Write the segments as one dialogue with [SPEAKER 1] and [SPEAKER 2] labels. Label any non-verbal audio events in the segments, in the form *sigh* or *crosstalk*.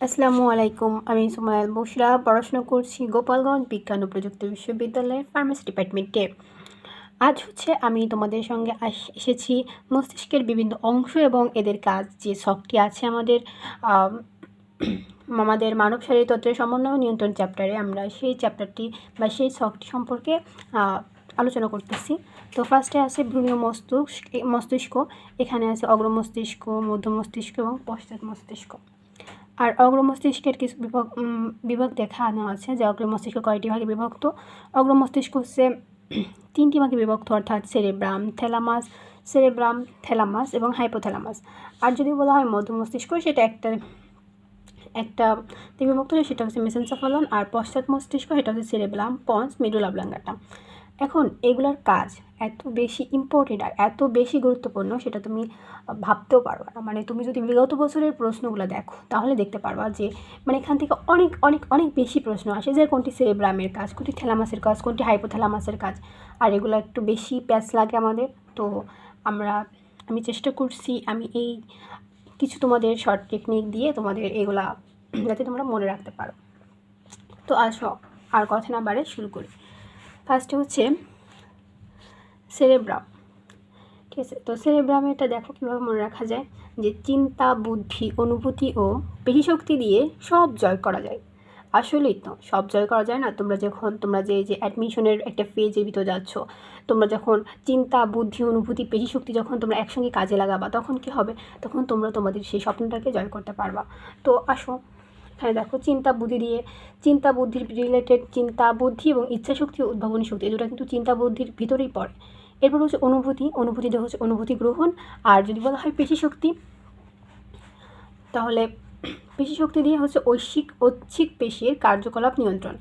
[SPEAKER 1] আসসালামু আলাইকুম, আমি সুমায়াল বসরা, পড়াশোনা করছি গোপালগঞ্জ বিজ্ঞান ও প্রযুক্তি বিশ্ববিদ্যালয়ের ফার্মেসি ডিপার্টমেন্টে। আজ হচ্ছে আমি তোমাদের সঙ্গে এসেছি মস্তিষ্কের বিভিন্ন অংশ এবং এদের কাজ, যে শখটি আছে আমাদের *clears throat* আমাদের মানব শারীরতত্ত্বের সমন্বয় ও নিয়ন্ত্রণ চ্যাপ্টারে আমরা সেই চ্যাপ্টারটি বা সেই শখটি সম্পর্কে আলোচনা করতেছি। তো ফার্স্টে আছে ভ্রূণীয় মস্তিষ্ক মস্তিষ্ক। এখানে আছে অগ্র মস্তিষ্ক মধ্য মস্তিষ্ক এবং পশ্চাৎ মস্তিষ্ক আর অগ্র মস্তিষ্কের কিছু বিভাগ বিভাগ দেখানো আছে, যে অগ্র মস্তিষ্ক কয়টি ভাগে বিভক্ত? অগ্র মস্তিষ্ক হচ্ছে *clears throat* তিনটি ভাগে বিভক্ত, অর্থাৎ সেরেব্রাম, থ্যালামাস সেরেব্রাম, থ্যালামাস এবং হাইপোথ্যালামাস। আর যদি বলা হয় মধ্য মস্তিষ্ক, সেটা একটা একটা বিভক্ত, সেটা হচ্ছে মেসেন্সোফালন আর পশ্চাৎ মস্তিষ্ক, সেটা হচ্ছে সেরেব্রাম পন্স মিডুল অবলাঙ্গাটা এখন এগুলার কাজ এত বেশি ইম্পর্টেন্ট আর এত বেশি গুরুত্বপূর্ণ সেটা তুমি ভাবতেও পারবা না। মানে তুমি যদি বিগত বছরের প্রশ্নগুলো দেখো, তাহলে দেখতে পারবা যে মানে এখান থেকে অনেক অনেক অনেক বেশি প্রশ্ন আসে। যে কোনটি সেরেব্রামের কাজ, কোনটি থ্যালামাসের কাজ, কোনটি হাইপোথ্যালামাসের কাজ, আর এগুলো একটু বেশি প্যাচ লাগে আমাদের। তো আমরা, আমি চেষ্টা করছি আমি এই কিছু তোমাদের শর্ট টেকনিক দিয়ে তোমাদের এগুলা, যাতে তোমরা মনে রাখতে পারো। তো আসো, আর কথা না বাড়ে শুরু করি। ফার্স্টে হচ্ছে সেরেব্রাম ঠিক আছে? তো সেরেব্রামে এটা দেখো কীভাবে মনে রাখা যায়? যে চিন্তা, বুদ্ধি, অনুভূতি ও পেশিশক্তি দিয়ে সব জয় করা যায়। আসলেই তো, সব জয় করা যায় না? তোমরা যখন, তোমরা যে যে অ্যাডমিশনের একটা ফেজের ভিতর যাচ্ছ, তোমরা যখন চিন্তা, বুদ্ধি, অনুভূতি, পেশিশক্তি যখন তোমরা একসঙ্গে কাজে লাগাবা, তখন কি হবে? তখন তোমরা তোমাদের সেই স্বপ্নটাকে জয় করতে পারবা। তো আসো এখানে দেখো, চিন্তা বুদ্ধি দিয়ে, চিন্তা বুদ্ধির রিলেটেড চিন্তা বুদ্ধি এবং ইচ্ছাশক্তি উদ্ভাবনী শক্তি দুটো কিন্তু চিন্তা বুদ্ধির ভিতরেই পড়ে। এরপর হচ্ছে অনুভূতি অনুভূতিটা হচ্ছে অনুভূতি গ্রহণ, আর যদি বলা হয় পেশি শক্তি, তাহলে পেশি শক্তি দিয়ে হচ্ছে ঐশ্বিক, ঐচ্ছিক পেশির কার্যকলাপ নিয়ন্ত্রণ।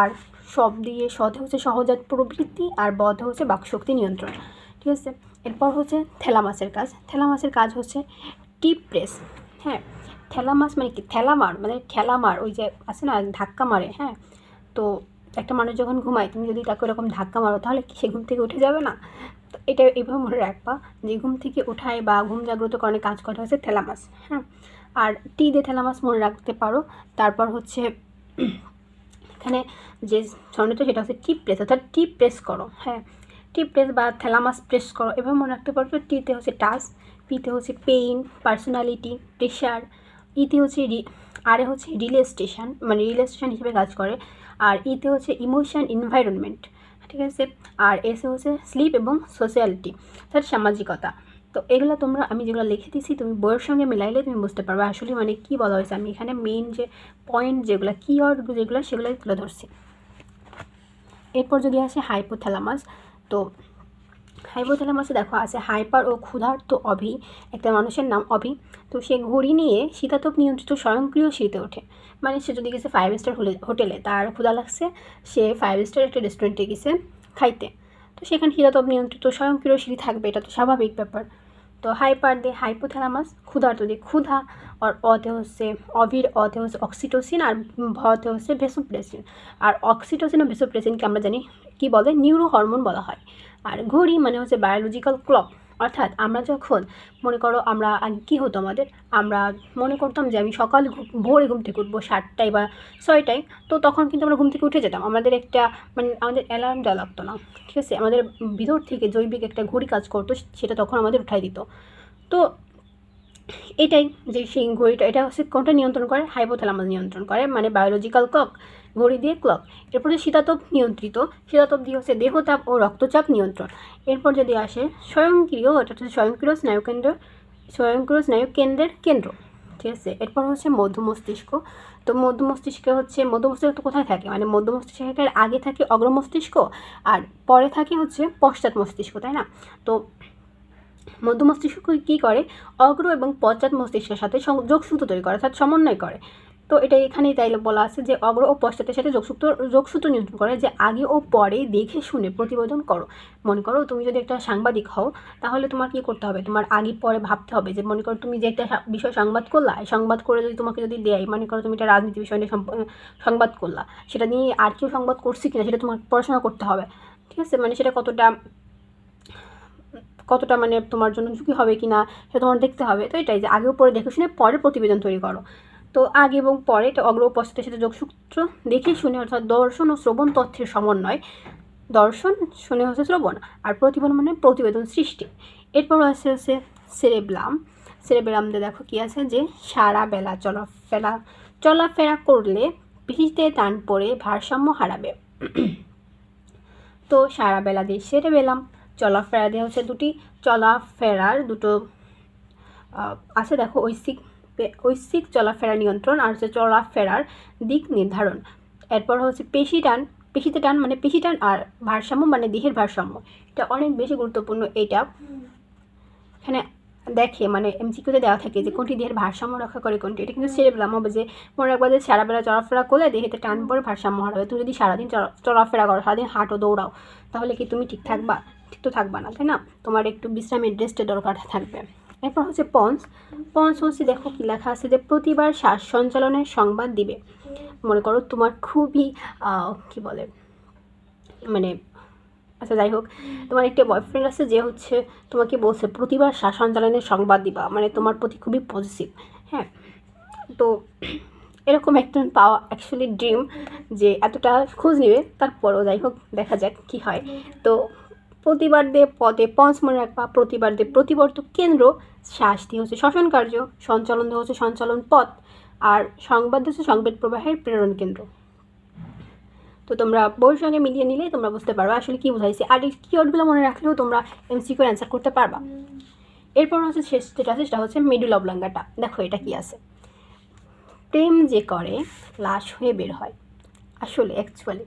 [SPEAKER 1] আর সব দিয়ে সদে হচ্ছে সহজাত প্রবৃত্তি, আর বধে হচ্ছে বাকশক্তি নিয়ন্ত্রণ, ঠিক আছে? এরপর হচ্ছে থ্যালামাসের কাজ থ্যালামাসের কাজ হচ্ছে টিপ প্রেস হ্যাঁ থ্যালামাস মানে কি? থ্যালামার মানে ঠেলামার ওই যে আছে না, ধাক্কা মারে হ্যাঁ? তো একটা মানুষ যখন ঘুমায়, তুমি যদি তাকে ওরকম ধাক্কা মারো, তাহলে কি সে ঘুম থেকে উঠে যাবে না? তো এটা এইভাবে মনে রাখবা, যে ঘুম থেকে ওঠায় বা ঘুম জাগ্রতকরণে কাজ করা হয়েছে হচ্ছে থ্যালামাস হ্যাঁ? আর টি দিয়ে থ্যালামাস মনে রাখতে পারো, তারপর হচ্ছে এখানে যে স্বর্ণটা, সেটা হচ্ছে টিপ প্রেস, অর্থাৎ টিপ প্রেস করো হ্যাঁ? টিপ প্রেস বা থ্যালামাস প্রেস করো, এভাবে মনে রাখতে পারবে টিতে হচ্ছে টাচ পিতে হচ্ছে পেইন পার্সোনালিটি প্রেশার ইতে হচ্ছে আরে হচ্ছে রিলে স্টেশন মানে রিলে স্টেশন হিসেবে কাজ করে। আর ইতে হচ্ছে ইমোশন এনভায়রনমেন্ট ঠিক আছে? আর এসে হচ্ছে স্লিপ এবং সোশ্যালিটি তার সামাজিকতা। তো এগুলো তোমরা, আমি যেগুলো লিখে দিছি তুমি বইয়ের সঙ্গে মিলাইলে তুমি বুঝতে পারবে আসলে মানে কী বলা হয়েছে। আমি এখানে মেইন যে পয়েন্ট যেগুলো কিওয়ার্ড যেগুলো, সেগুলোই তুলে ধরছি। এরপর যদি আসে হাইপোথ্যালামাস তো হাইপোথ্যালামাসে দেখো আছে। হাইপার ও ক্ষুধার্ত অভি, একটা মানুষের নাম অভি। তো সে ঘড়ি নিয়ে শীতাতপ নিয়ন্ত্রিত স্বয়ংক্রিয় শীতে ওঠে। মানে সে যদি গেছে ফাইভ স্টার হোটেলে, তার ক্ষুধা লাগছে, সে ফাইভ স্টার একটা রেস্টুরেন্টে গেছে খাইতে। তো সেখানে শীতাতপ নিয়ন্ত্রিত স্বয়ংক্রিয় সিঁড়ি থাকবে, এটা তো স্বাভাবিক ব্যাপার। তো হাইপার দিয়ে হাইপোথ্যালামাস, ক্ষুধার্ত দিয়ে ক্ষুধা, আর অতে হচ্ছে অভির, অতে হচ্ছে অক্সিটোসিন আর ভতে হচ্ছে ভেসোপ্রেসিন আর অক্সিটোসিন ও ভেসোপ্রেসিনকে আমরা জানি, কি বলে? নিউরো হরমোন বলা হয়। আর ঘড়ি মানে হচ্ছে বায়োলজিক্যাল ক্লক অর্থাৎ আমরা যখন মনে করো আমরা আগে কী হতো আমাদের? আমরা মনে করতাম যে আমি সকাল ভোরে ঘুম থেকে উঠবো সাতটায় বা ছয়টায়, তো তখন কিন্তু আমরা ঘুম থেকে উঠে যেতাম। আমাদের একটা মানে আমাদের অ্যালার্ম লাগতো না, ঠিক আছে? আমাদের ভিতর থেকে জৈবিক একটা ঘড়ি কাজ করতো, সেটা তখন আমাদের উঠাই দিত। তো এটাই যে সেই ঘড়িটা, এটা হচ্ছে কোনটা নিয়ন্ত্রণ করে? হাইপোথ্যালামাস নিয়ন্ত্রণ করে মানে বায়োলজিক্যাল ক্লক ঘড়ি দিয়ে ক্লক এরপরে শীতাতপ নিয়ন্ত্রিত, শীতাতপ দিয়ে হচ্ছে দেহতাপ ও রক্তচাপ নিয়ন্ত্রণ। এরপর যদি আসে, স্বয়ংক্রিয়, এটা হচ্ছে স্বয়ংক্রিয় স্নায়ুকেন্দ্র স্বয়ংক্রিয় স্নায়ু কেন্দ্রের কেন্দ্র, ঠিক আছে? এরপর হচ্ছে মধ্য মস্তিষ্ক তো মধ্য মস্তিষ্কে হচ্ছে মধ্য মস্তিষ্ক তো কোথায় থাকে? মানে মধ্য মস্তিষ্কের আগে থাকে অগ্র মস্তিষ্ক আর পরে থাকে হচ্ছে পশ্চাৎ মস্তিষ্ক তাই না? তো মধ্য মস্তিষ্ক কী করে? অগ্র এবং পশ্চাৎ মস্তিষ্কের সাথে যোগসূত্র তৈরি করে, অর্থাৎ সমন্বয় করে। তো এটা এখানেই তাইলে বলা আছে যে অগ্র ও পশ্চাতের সাথে যোগসূত্র যোগসূত্র নিয়ন্ত্রণ করে যে আগে ও পরে দেখে শুনে প্রতিবেদন করো। মনে করো তুমি যদি একটা সাংবাদিক হও, তাহলে তোমার কী করতে হবে? তোমার আগে পরে ভাবতে হবে যে, মনে করো তুমি যে একটা বিষয় সংবাদ করলা সংবাদ করে যদি তোমাকে যদি দেয়, মনে করো তুমি একটা রাজনীতি বিষয় নিয়ে সংবাদ করলা, সেটা নিয়ে আর কেউ সংবাদ করছে কিনা, সেটা তোমার পড়াশোনা করতে হবে। ঠিক আছে? মানে সেটা কতটা কতটা মানে তোমার জন্য ঝুঁকি হবে কি না সেটা তোমার দেখতে হবে। তো এটাই যে আগেও পরে দেখে শুনে পরে প্রতিবেদন তৈরি করো। তো আগে এবং পরে এটা অগ্র পশ্চাতের সাথে যোগসূত্র দেখে শুনে অর্থাৎ দর্শন ও শ্রবণ তথ্যের সমন্বয়। দর্শন, শুনে হচ্ছে শ্রবণ আর প্রতিফলন মানে প্রতিবেদন সৃষ্টি। এরপর আছে হচ্ছে সেরেব্লাম সেরেব্লামদের দেখো কি আছে যে সারা বেলা চলাফেরা চলাফেরা করলে পিঠিতে টান পড়ে ভারসাম্য হারাবে। তো সারা বেলা দিয়ে সেরে বেলাম চলাফেরা দিয়ে হচ্ছে দুটি চলাফেরার দুটো আছে দেখো ঐশিক ঐশিক চলাফেরা নিয়ন্ত্রণ আর হচ্ছে চলাফেরার দিক নির্ধারণ। এরপর হচ্ছে পেশি টান, পেশিতে টান মানে পেশি টান আর ভারসাম্য মানে দেহের ভারসাম্য। এটা অনেক বেশি গুরুত্বপূর্ণ এইটা। এখানে দেখে মানে এমসিকিউতে দেওয়া থাকে যে কোনটি দেহের ভারসাম্য রক্ষা করে, কোনটি। এটা কিন্তু সেরেবলাম হবে যে মনে রাখবা যে সারাবেলা চলাফেরা করলে দেহেতে টান পরে ভারসাম্য হারাবে। তুমি যদি সারাদিন চলা- চলাফেরা করো, সারাদিন হাঁটো, দৌড়াও, তাহলে কি তুমি ঠিক থাকবা? তো থাকবা না, তাই না? তোমার একটু বিশ্রামের রেস্টের দরকার থাকবে। এরপর হচ্ছে পন্স। পন্স হচ্ছে দেখো লেখা আছে যে, প্রতিবার শ্বাস সঞ্চালনের সংবাদ দিবে। মনে করো তোমার খুবই কি বলে মানে আচ্ছা যাই হোক, তোমার একটা বয়ফ্রেন্ড আছে যে হচ্ছে তোমাকে বলছে, প্রতিবার শ্বাস সঞ্চালনের সংবাদ দিবা। মানে তোমার প্রতি খুবই পজিটিভ হ্যাঁ? তো এরকম একটা পাওয়া অ্যাকচুয়ালি ড্রিম যে, এতটা খোঁজ নেবে, তারপরও যাই হোক, দেখা যাক কী হয়। তো প্রতিবার দে পদে পঞ্চ মনে রাখবা প্রতিবার দে প্রতিবর্ত কেন্দ্র দিয়ে হচ্ছে শ্বসন কার্য, সঞ্চালন হচ্ছে সঞ্চালন পথ, আর সংবাদ হচ্ছে সংবেদ প্রবাহের প্রেরণ কেন্দ্র। তো তোমরা বইয়ের সঙ্গে মিলিয়ে নিলে তোমরা বুঝতে পারবে আসলে কী বোঝাইছে, আর এই কিওয়ার্ডগুলো মনে রাখলেও তোমরা এমসিকিউ অ্যান্সার করতে পারবা। এরপর হচ্ছে শেষ যেটা আছে সেটা হচ্ছে মিডুল অবলাঙ্গাটা দেখো এটা কি আছে। প্রেম যে করে, লাশ হয়ে বের হয়। আসলে অ্যাকচুয়ালি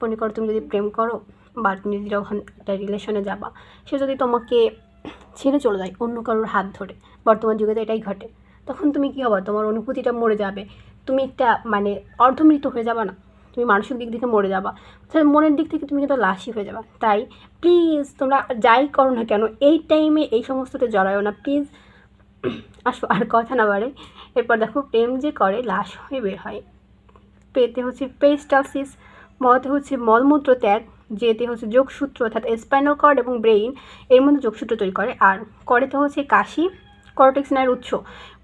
[SPEAKER 1] মনে করো তুমি যদি প্রেম করো বা তুমি যদি যখন একটা রিলেশনে যাবা, সে যদি তোমাকে ছেড়ে চলে যায় অন্য কারোর হাত ধরে, বর্তমান যুগে তো এটাই ঘটে, তখন তুমি কী হবা? তোমার অনুভূতিটা মরে যাবে। তুমি একটা মানে অর্ধমৃত হয়ে যাবা না, তুমি মানসিক দিক থেকে মরে যাবা। মনের দিক থেকে তুমি কিন্তু লাশই হয়ে যাবা। তাই প্লিজ তোমরা যাই করো না কেন, এই টাইমে এই সমস্ততে জড়ায়ও না। প্লিজ *clears throat* আসো, আর কথা না বাড়ে এরপর দেখো, প্রেম যে করে, লাশ হয়ে বের হয়। পেতে হচ্ছে পেস্টালসিস মতে হচ্ছে মলমূত্র ত্যাগ। যেতে হচ্ছে যোগসূত্র অর্থাৎ স্পাইনাল কর্ড এবং ব্রেইন এর মধ্যে যোগসূত্র তৈরি করে। আর করেতে হচ্ছে কাশি করোটিক স্নায়ুর উৎস।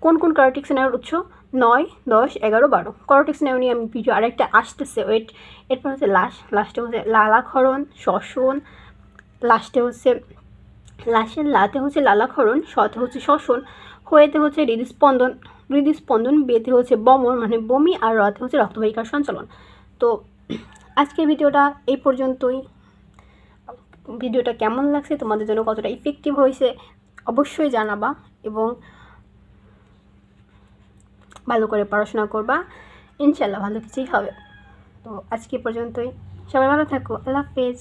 [SPEAKER 1] কোন কোন করোটিক স্নায়ুর উৎস? নয়, দশ, এগারো, বারো। করোটিক স্নায়ু নিয়ে আমি ভিডিও আরেকটা আসতেছে ওয়েট এরপর হচ্ছে লাশ। লাস্টে হচ্ছে লালাক্ষরণ, শ্বসন। লাস্টে হচ্ছে, লাশের লাতে হচ্ছে লালাক্ষরণ, শতে হচ্ছে শ্বসন, হয়েতে হচ্ছে হৃদস্পন্দন। হৃদস্পন্দন, বেতে হচ্ছে বমন মানে বমি আর রথে হচ্ছে রক্তবাহিকার সঞ্চালন। তো আজকের ভিডিওটা এই পর্যন্তই। ভিডিওটা কেমন লাগছে, তোমাদের জন্য কতটা ইফেক্টিভ হয়েছে, অবশ্যই জানাবা এবং ভালো করে পড়াশোনা করবা। ইনশাল্লাহ ভালো কিছুই হবে। তো আজকে পর্যন্তই। সবাই ভালো থাকো। আল্লাহ হাফেজ।